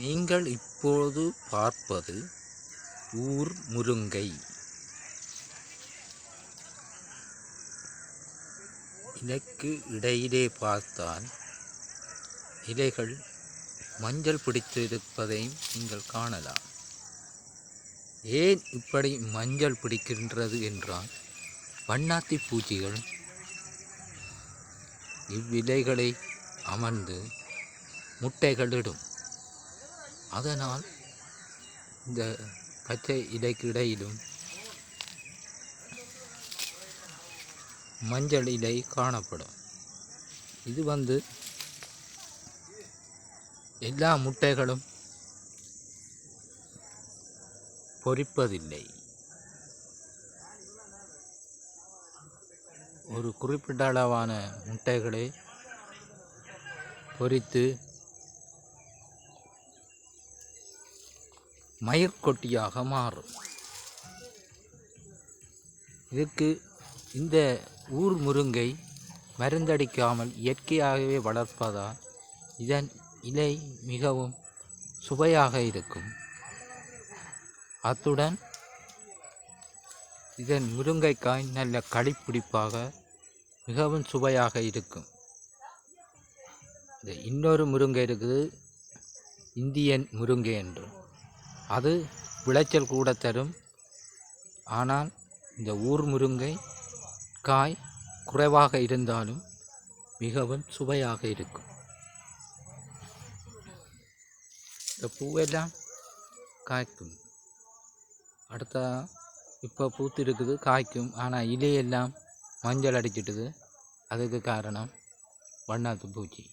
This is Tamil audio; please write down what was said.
நீங்கள் இப்போது பார்ப்பது ஊர் முருங்கை. இலைக்கு இடையிலே பார்த்தால் இலைகள் மஞ்சள் பிடித்திருப்பதையும் நீங்கள் காணலாம். ஏன் இப்படி மஞ்சள் பிடிக்கின்றது என்றால் வண்ணாத்தி பூச்சிகள் இவ்விலைகளை அமர்ந்து முட்டைகளிடும். அதனால் இந்த பச்சை இலைக்கு இடையிலும் மஞ்சள் இலை காணப்படும். இது வந்து எல்லா முட்டைகளும் பொறிப்பதில்லை. ஒரு குறிப்பிட்ட அளவான முட்டைகளை பொறித்து மயிர்கொட்டியாக மாறும். இதுக்கு இந்த ஊர் முருங்கை மருந்தடிக்காமல் இயற்கையாகவே வளர்ப்பதால் இதன் இலை மிகவும் சுவையாக இருக்கும். அத்துடன் இதன் முருங்கைக்காய் நல்ல களிப்பிடிப்பாக மிகவும் சுவையாக இருக்கும். இந்த இன்னொரு முருங்கை இருக்குது இந்தியன் முருங்கை என்று அது விளைச்சல் கூட தரும். ஆனால் இந்த ஊர் முருங்கை காய் குறைவாக இருந்தாலும் மிகவும் சுவையாக இருக்கும். இந்த பூவெல்லாம் காய்க்கும். அடுத்த இப்போ பூத்து இருக்குது காய்க்கும். ஆனால் இலையெல்லாம் மஞ்சள் அடிச்சிட்டுது. அதுக்கு காரணம் வண்ணாத்து பூச்சி.